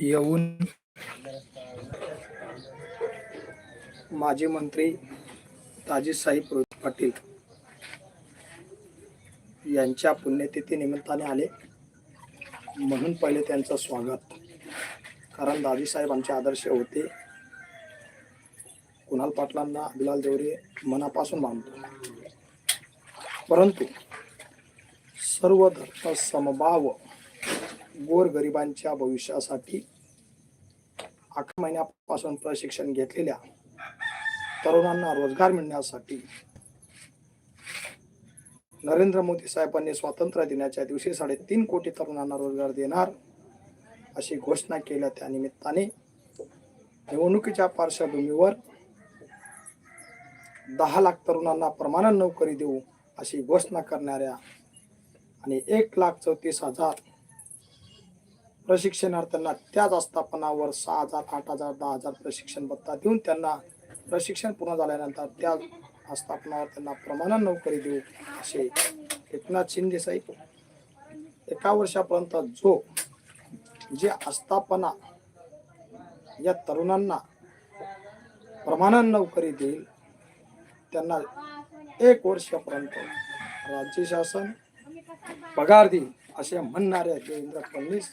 येऊन माजी मंत्री ताजीसाहेब रोहित पाटील यांच्या पुण्यतिथी निमित्ताने आले. म्हणून पहिले त्यांचं स्वागत. कारण दाजीसाहेब आमचे आदर्श होते. कुणाल पाटलांना अभिलाल देवरे मनापासून मानतो. परंतु सर्व धर्म समभाव गोरगरिबांच्या भविष्यासाठी अकरा महिन्यापासून प्रशिक्षण घेतलेल्या तरुणांना रोजगार मिळण्यासाठी नरेंद्र मोदी साहेबांनी स्वातंत्र्य दिनाच्या दिवशी साडेतीन कोटी तरुणांना रोजगार देणार अशी घोषणा केल्या. त्या निमित्ताने निवडणुकीच्या पार्श्वभूमीवर दहा लाख तरुणांना प्रमाणन नोकरी देऊ अशी घोषणा करणाऱ्या आणि एक लाख चौतीस हजार प्रशिक्षणार्थ्यांना त्याच आस्थापनावर सहा हजार आठ हजार दहा हजार प्रशिक्षण भत्ता देऊन त्यांना प्रशिक्षण पूर्ण झाल्यानंतर त्या आस्थापनावर त्यांना प्रमाणात नोकरी देऊ असे एकनाथ शिंदे साहेब. एका वर्षापर्यंत जो जे आस्थापना या तरुणांना प्रमाणन नोकरी देईल त्यांना एक वर्षापर्यंत राज्य शासन पगार देईल असे म्हणणाऱ्या देवेंद्र फडणवीस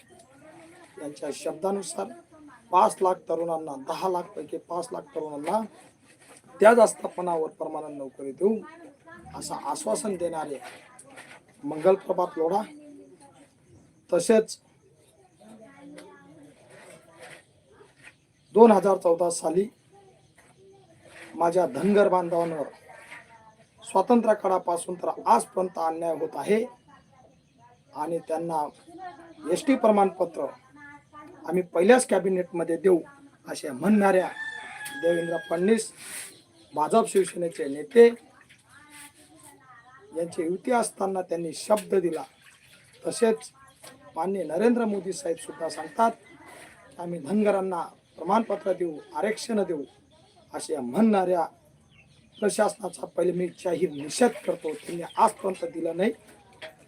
यांच्या शब्दानुसार पाच लाख तरुणांना दहा लाख पैकी पाच लाख तरुणांना त्याच आस्थापनावर परमानंद नोकरी देऊ असं आश्वासन देणारे मंगल प्रभात लोढा. तसेच दोन हजार चौदा साली माझ्या धनगर बांधवांवर स्वातंत्र्य काळापासून तर आजपर्यंत अन्याय होत आहे. आणि त्यांना एस टी प्रमाणपत्र आम्ही पहिल्याच कॅबिनेटमध्ये देऊ असे म्हणणाऱ्या देवेंद्र फडणवीस भाजप शिवसेनेचे नेते. यांची युती असताना त्यांनी शब्द दिला. तसेच मान्य नरेंद्र मोदी साहेब सुद्धा सांगतात आम्ही धनगरांना प्रमाणपत्र देऊ आरक्षण देऊ असे म्हणणाऱ्या प्रशासनाचा पहिले मी जाहीर निषेध करतो. त्यांनी आजपर्यंत दिलं नाही.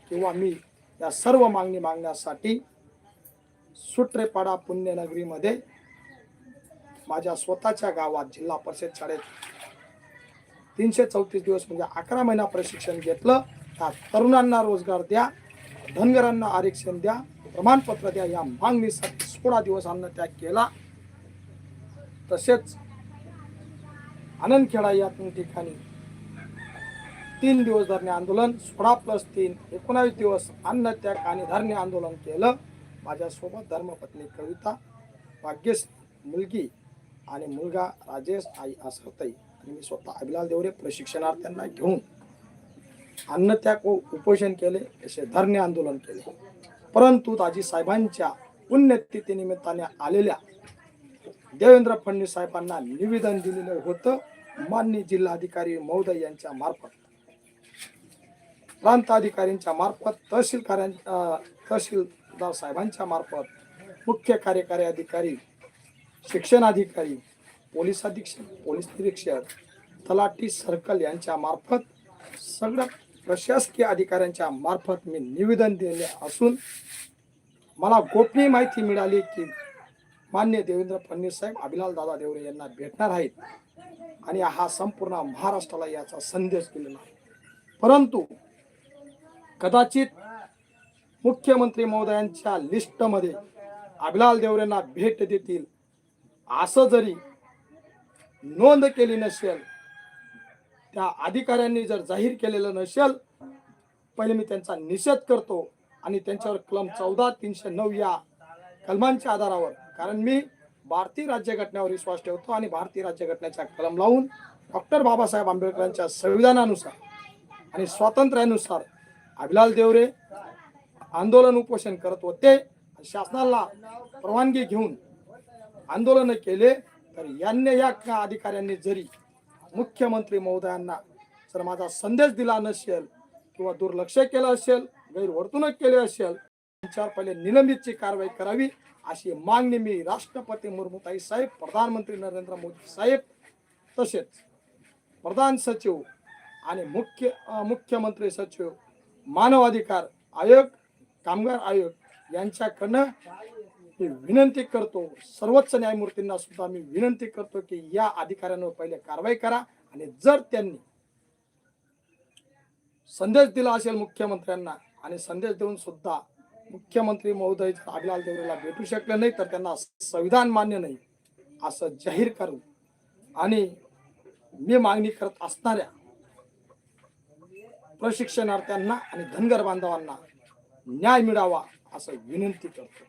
किंवा मी या सर्व मागणी मागण्यासाठी सुट्रेपाडा पुण्यनगरीमध्ये माझ्या स्वतःच्या गावात जिल्हा परिषद शाळेत तीनशे चौतीस दिवस म्हणजे अकरा महिना प्रशिक्षण घेतलं. त्या तरुणांना रोजगार द्या धनगरांना आरक्षण द्या प्रमाणपत्र द्या या मागणीसाठी सोळा दिवस अन्नत्याग केला. तसेच आनंदखेडा या ठिकाणी तीन दिवस धरणे आंदोलन सोळा प्लस तीन एकोणावीस दिवस अन्नत्याग आणि धरणे आंदोलन केलं. माझ्यासोबत धर्मपत्नी कविता भाग्यस मुलगी आणि मुलगा राजेश आई असतई आणि मी स्वतः अभिलाल देवरे प्रशिक्षणार्थ्यांना घेऊन अन्नत्याग व उपोषण केले असे धरणे आंदोलन केले. परंतु दाजी साहेबांच्या पुण्यतिथी निमित्ताने आलेल्या देवेंद्र फडणवीस साहेबांना निवेदन दिलेलं होतं मान्य जिल्हाधिकारी महोदय यांच्या मार्फत. प्रांताधिकाऱ्यांच्या मार्फत तहसीलकार्यां तहसील तहसीलदार साहेबांच्या मार्फत मुख्य कार्यकारी अधिकारी शिक्षण अधिकारी पोलीस अधीक्षक पोलीस निरीक्षक तलाठी सर्कल यांच्या मार्फत सगळ्या प्रशासकीय अधिकाऱ्यांच्या मार्फत मी निवेदन दिले असून मला गोपनीय माहिती मिळाली की मान्य देवेंद्र फडणवीस साहेब अभिलाल दादा देवरे यांना भेटणार आहेत आणि हा संपूर्ण महाराष्ट्राला याचा संदेश दिलेला आहे. परंतु कदाचित मुख्यमंत्री महोदयांच्या लिस्टमध्ये अभिलाल देवरेंना भेट देतील. असं जरी नोंद केली नसेल त्या अधिकाऱ्यांनी जर जाहीर केलेलं नसेल पहिले मी त्यांचा निषेध करतो आणि त्यांच्यावर कलम चौदा तीनशे नऊ या कलमांच्या आधारावर कारण मी भारतीय राज्यघटनेवर विश्वास ठेवतो आणि भारतीय राज्यघटनेचा कलम लावून डॉक्टर बाबासाहेब आंबेडकरांच्या संविधानानुसार आणि स्वातंत्र्यानुसार अभिलाल देवरे आंदोलन उपोषण करत होते. शासनाला परवानगी घेऊन आंदोलन केले तर यांनी या अधिकाऱ्यांनी जरी मुख्यमंत्री महोदयांना जर माझा संदेश दिला नसेल किंवा दुर्लक्ष केलं असेल गैरवर्तणूक केली असेल त्यांच्यावर पहिले निलंबितची कारवाई करावी अशी मागणी मी राष्ट्रपती मुर्मूताई साहेब प्रधानमंत्री नरेंद्र मोदी साहेब तसेच प्रधान सचिव आणि मुख्य मुख्यमंत्री सचिव मानवाधिकार आयोग कामगार आयोग यांच्याकडनं मी विनंती करतो सर्वोच्च न्यायमूर्तींना सुद्धा मी विनंती करतो की या अधिकाऱ्यांवर पहिले कारवाई करा आणि जर त्यांनी संदेश दिला असेल मुख्यमंत्र्यांना आणि संदेश देऊन सुद्धा मुख्यमंत्री महोदय जर देवरेला भेटू शकले नाही तर त्यांना संविधान मान्य नाही असं जाहीर करू. आणि मी मागणी करत असणाऱ्या प्रशिक्षणार्थ्यांना आणि धनगर बांधवांना न्याय मिळावा असं विनंती करतो.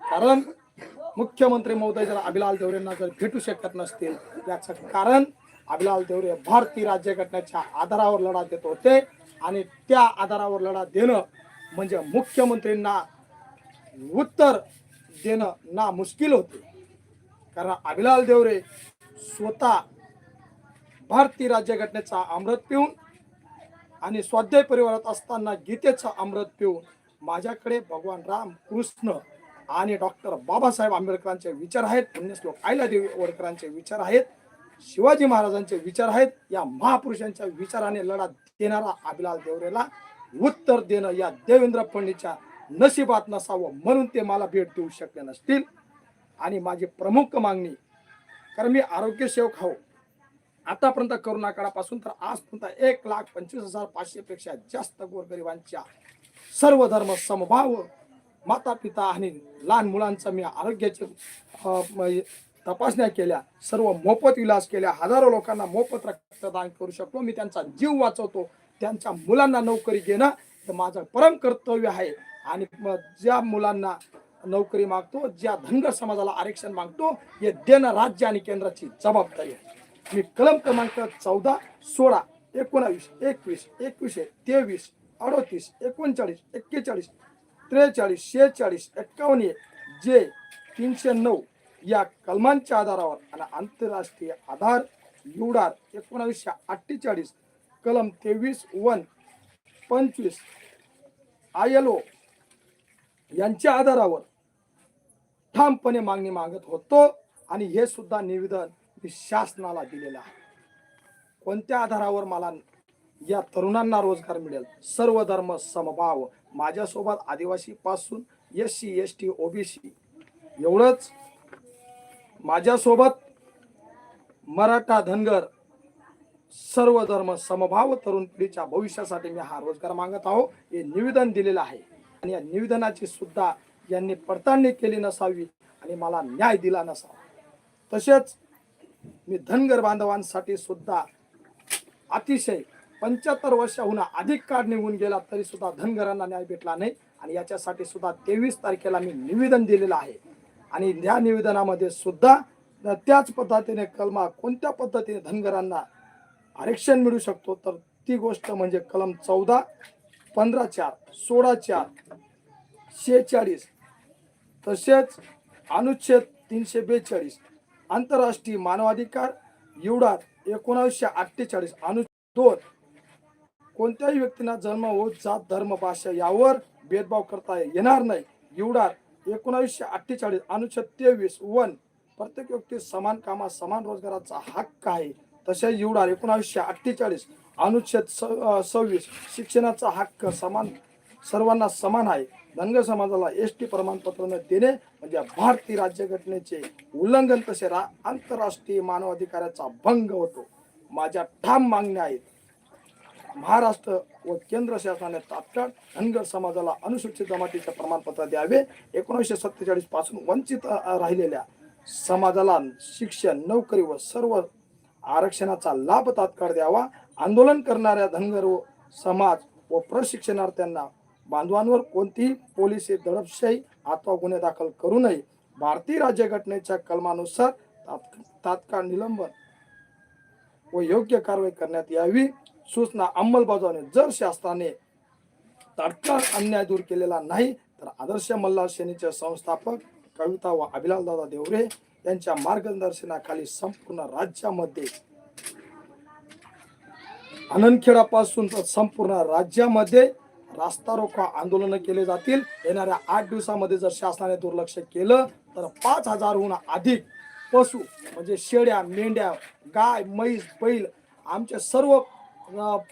कारण मुख्यमंत्री महोदय जर अभिलाल देवरेंना जर भेटू शकत नसतील याचं कारण अभिलाल देवरे भारतीय राज्यघटनेच्या आधारावर लढा देत होते आणि त्या आधारावर लढा देणं म्हणजे मुख्यमंत्रींना उत्तर देणं ना मुश्किल होते. कारण अभिलाल देवरे स्वतः भारतीय राज्यघटनेचा अमृत पिऊन आणि स्वाध्याय परिवारात असताना गीतेचं अमृत पिऊन माझ्याकडे भगवान राम कृष्ण आणि डॉक्टर बाबासाहेब आंबेडकरांचे विचार आहेत. पुण्यश्लोक आयलादेवी वडकरांचे विचार आहेत. शिवाजी महाराजांचे विचार आहेत. या महापुरुषांच्या विचाराने लढा देणारा अभिलाल देवरेला उत्तर देणं या देवेंद्र फडणीच्या नशिबात नसावं म्हणून ते मला भेट देऊ शकले नसतील. आणि माझी प्रमुख मागणी कारण मी आरोग्य सेवक हो आतापर्यंत करोना काळापासून तर आजपर्यंत एक लाख पंचवीस हजार पाचशे पेक्षा जास्त गोरगरिबांच्या सर्व धर्म समभाव माता पिता आणि लहान मुलांचा मी आरोग्याचे तपासण्या केल्या सर्व मोफत इलाज केल्या हजारो लोकांना मोफत रक्तदान करू शकतो मी त्यांचा जीव वाचवतो त्यांच्या मुलांना नोकरी घेणं हे माझं परम कर्तव्य आहे. आणि ज्या मुलांना नोकरी मागतो ज्या धनगर समाजाला आरक्षण मागतो हे देणं राज्य आणि केंद्राची जबाबदारी आहे. मी कलम क्रमांक चौदा सोळा एकोणावीस एकवीस एकवीसशे तेवीस अडोतीस एकोणचाळीस एक्केचाळीस त्रेचाळीस शेहेचाळीस एक्कावन्न जे तीनशे नऊ या कलमांच्या आधारावर आणि आंतरराष्ट्रीय आधार युडार एकोणावीसशे अठ्ठेचाळीस कलम तेवीस वन पंचवीस आय एल ओ यांच्या आधारावर ठामपणे मागणी मागत होतो आणि हे सुद्धा निवेदन ते शासनाला दिलेलं आहे. कोणत्या आधारावर मला या तरुणांना रोजगार मिळेल? सर्व धर्म समभाव. माझ्यासोबत आदिवासी पासून S C S T OBC एवढंच. माझ्यासोबत मराठा धनगर सर्व धर्म समभाव तरुण पिढीच्या भविष्यासाठी मी हा रोजगार मागत आहो हे निवेदन दिलेलं आहे. आणि या निवेदनाची सुद्धा यांनी पडताळणी केली नसावी आणि मला न्याय दिला नसावा. तसेच मी धनगर बांधवांसाठी सुद्धा अतिशय पंच्याहत्तर वर्षाहून अधिक काळ निघून गेला तरी सुद्धा धनगरांना न्याय भेटला नाही. आणि याच्यासाठी सुद्धा तेवीस तारखेला मी निवेदन दिलेलं आहे. आणि या निवेदनामध्ये सुद्धा त्याच पद्धतीने कलमा कोणत्या पद्धतीने धनगरांना आरक्षण मिळू शकतो तर ती गोष्ट म्हणजे कलम चौदा पंधरा चार सोळा चार शेहेचाळीस तसेच अनुच्छेद तीनशे बेचाळीस आंतरराष्ट्रीय मानवाधिकार युडात एकोणावीसशे अठ्ठेचाळीस अनु दोन. कोणत्याही व्यक्तींना जन्म व जात धर्म भाषा यावर भेदभाव करता येणार नाही. युडार एकोणावीसशे अठ्ठेचाळीस अनुच्छेद तेवीस वन. प्रत्येक व्यक्ती समान कामात समान रोजगाराचा हक्क आहे. तसेच युडार एकोणावीसशे अठ्ठेचाळीस अनुच्छेद स सव्वीस शिक्षणाचा हक्क समान सर्वांना समान आहे. धनगर समाजाला एस टी प्रमाणपत्र न देणे म्हणजे भारतीय राज्यघटनेचे उल्लंघन तसे रा आंतरराष्ट्रीय मानवाधिकाराचा भंग होतो. माझ्या ठाम मागण्या आहेत. महाराष्ट्र व केंद्र शासनाने तात्काळ धनगर समाजाला अनुसूचित जमातीचे प्रमाणपत्र द्यावे. एकोणीसशे सत्तेचाळीसपासून वंचित राहिलेल्या समाजाला शिक्षण नोकरी व सर्व आरक्षणाचा लाभ तात्काळ द्यावा. आंदोलन करणाऱ्या धनगर व समाज व प्रशिक्षणार्थ्यांना बांधवांवर कोणतीही पोलीस दडपशाही अथवा गुन्हे दाखल करू नये. भारतीय राज्यघटनेच्या कलमानुसार तात्काळ निलंबन व योग्य कारवाई करण्यात यावी सूचना अंमलबजावणी जर शासनाने तात्काळ अन्याय दूर केलेला नाही तर आदर्श मल्हार सेनेचे संस्थापक कविता व अभिलाल दादा देवरे यांच्या मार्गदर्शनाखाली संपूर्ण राज्यामध्ये आनंदखेडापासून तर संपूर्ण राज्यामध्ये रास्ता रोको आंदोलन केले जातील. येणाऱ्या आठ दिवसामध्ये जर शासनाने दुर्लक्ष केलं तर पाच हजारहून अधिक पशु म्हणजे शेळ्या मेंढ्या गाय म्हैस बैल आमचे सर्व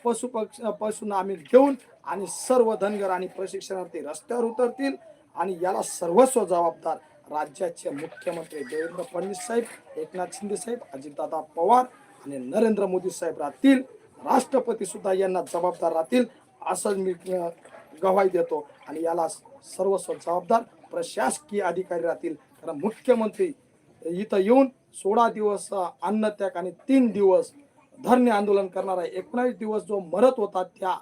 पशु पक्ष पशूंना आम्ही घेऊन आणि सर्व धनगर आणि प्रशिक्षणार्थी रस्त्यावर उतरतील आणि याला सर्वस्व जबाबदार राज्याचे मुख्यमंत्री देवेंद्र फडणवीस साहेब एकनाथ शिंदे साहेब अजितदादा पवार आणि नरेंद्र मोदी साहेब राहतील. राष्ट्रपती सुद्धा यांना जबाबदार राहतील. असं मी गवाही देतो. आणि याला सर्वस्व जबाबदार प्रशासकीय अधिकारी राहतील. कारण मुख्यमंत्री इथं येऊन सोळा दिवस अन्नत्याग आणि तीन दिवस धरणे आंदोलन करणारा एकोणावीस दिवस जो मरत होता त्या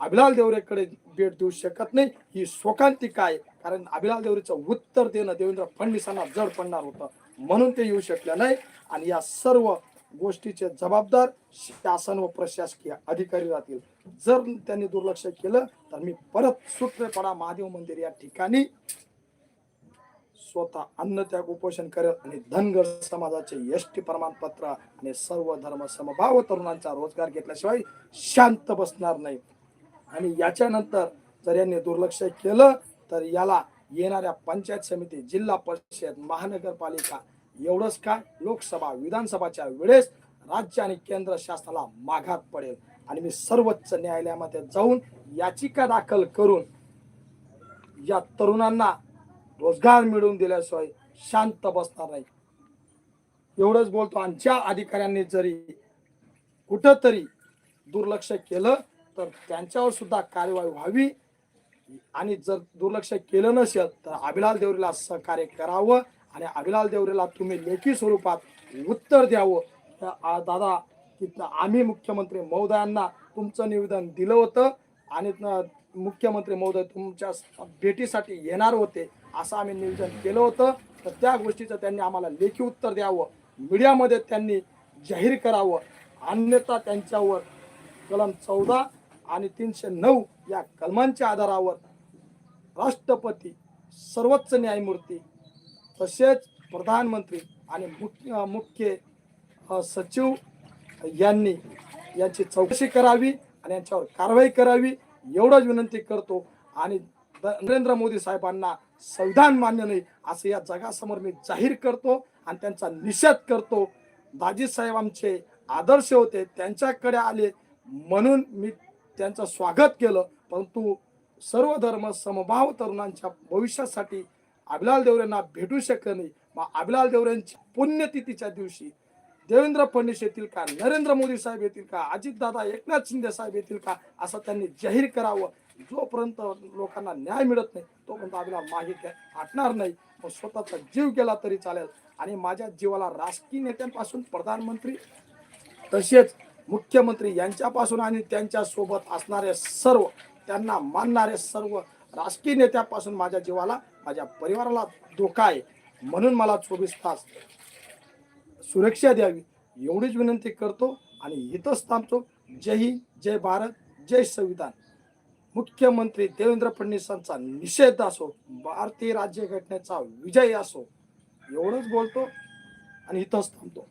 अभिलाल देवरेकडे भेट देऊ शकत नाही. ही शोकांतिका आहे कारण अभिलाल देवरेचं उत्तर देणं देवेंद्र फडणवीसांना जड पडणार होतं. म्हणून ते येऊ शकलं नाही. आणि या सर्व गोष्टीचे जबाबदार शासन व प्रशासकीय अधिकारी राहतील. जर त्यांनी दुर्लक्ष केलं तर मी परत सूत्रपडा महादेव मंदिर या ठिकाणी स्वतः अन्न त्याग उपोषण करेल आणि धनगर समाजाचे यष्टी प्रमाणपत्र आणि सर्व धर्म समभाव तरुणांचा रोजगार घेतल्याशिवाय शांत बसणार नाही. आणि याच्यानंतर जर यांनी दुर्लक्ष केलं तर याला येणाऱ्या पंचायत समिती जिल्हा परिषद महानगरपालिका एवढंच काय लोकसभा विधानसभाच्या वेळेस राज्य आणि केंद्र शासनाला माघात पडेल. आणि मी सर्वोच्च न्यायालयामध्ये जाऊन याचिका दाखल करून या तरुणांना रोजगार मिळवून दिल्याशिवाय शांत बसणार नाही. एवढंच बोलतो आणि ज्या अधिकाऱ्यांनी जरी कुठंतरी दुर्लक्ष केलं तर त्यांच्यावर सुद्धा कार्यवाही व्हावी. आणि जर दुर्लक्ष केलं नसेल तर अभिलाल देवरीला सहकार्य करावं. आणि अभिलाल देवरेला तुम्ही लेखी स्वरूपात उत्तर द्यावं. दादा की आम्ही मुख्यमंत्री महोदयांना तुमचं निवेदन दिलं होतं आणि मुख्यमंत्री महोदय तुमच्या भेटीसाठी येणार होते असं आम्ही निवेदन केलं होतं. तर त्या गोष्टीचं त्यांनी आम्हाला लेखी उत्तर द्यावं. मीडियामध्ये त्यांनी जाहीर करावं. अन्यथा त्यांच्यावर कलम चौदा आणि तीनशे नऊ या कलमांच्या आधारावर राष्ट्रपती सर्वोच्च न्यायमूर्ती तसेच प्रधानमंत्री आणि मुख्य मुख्य सचिव यांनी यांची चौकशी करावी आणि यांच्यावर कारवाई करावी एवढंच विनंती करतो. आणि द- नरेंद्र मोदी साहेबांना संविधान मान्य नाही असं या जगासमोर मी जाहीर करतो आणि त्यांचा निषेध करतो. दाजी साहेब आमचे आदर्श होते त्यांच्याकडे आले म्हणून मी त्यांचं स्वागत केलं. परंतु सर्व धर्म समभाव तरुणांच्या भविष्यासाठी अभिलाल देवरेंना भेटू शकलं नाही. मग अभिलाल देवरेंची पुण्यतिथीच्या दिवशी. देवेंद्र फडणवीस येतील का? नरेंद्र मोदी साहेब येतील का? अजितदादा एकनाथ शिंदे साहेब येतील का? असं त्यांनी जाहीर करावं. जोपर्यंत लोकांना न्याय मिळत नाही तोपर्यंत अभिलाल मागे काय हटणार नाही. मग स्वतःचा जीव गेला तरी चालेल. आणि माझ्या जीवाला राजकीय नेत्यांपासून प्रधानमंत्री तसेच मुख्यमंत्री यांच्यापासून आणि त्यांच्यासोबत असणारे सर्व त्यांना मानणारे सर्व राजकीय नेत्यापासून माझ्या जीवाला माझ्या परिवाराला धोका आहे. म्हणून मला चोवीस तास सुरक्षा द्यावी. एवढीच विनंती करतो आणि इथंच थांबतो. जय हिंद जय भारत जय संविधान. मुख्यमंत्री देवेंद्र फडणवीसांचा निषेध असो भारतीय राज्यघटनेचा विजय असो एवढंच बोलतो आणि इथंच थांबतो.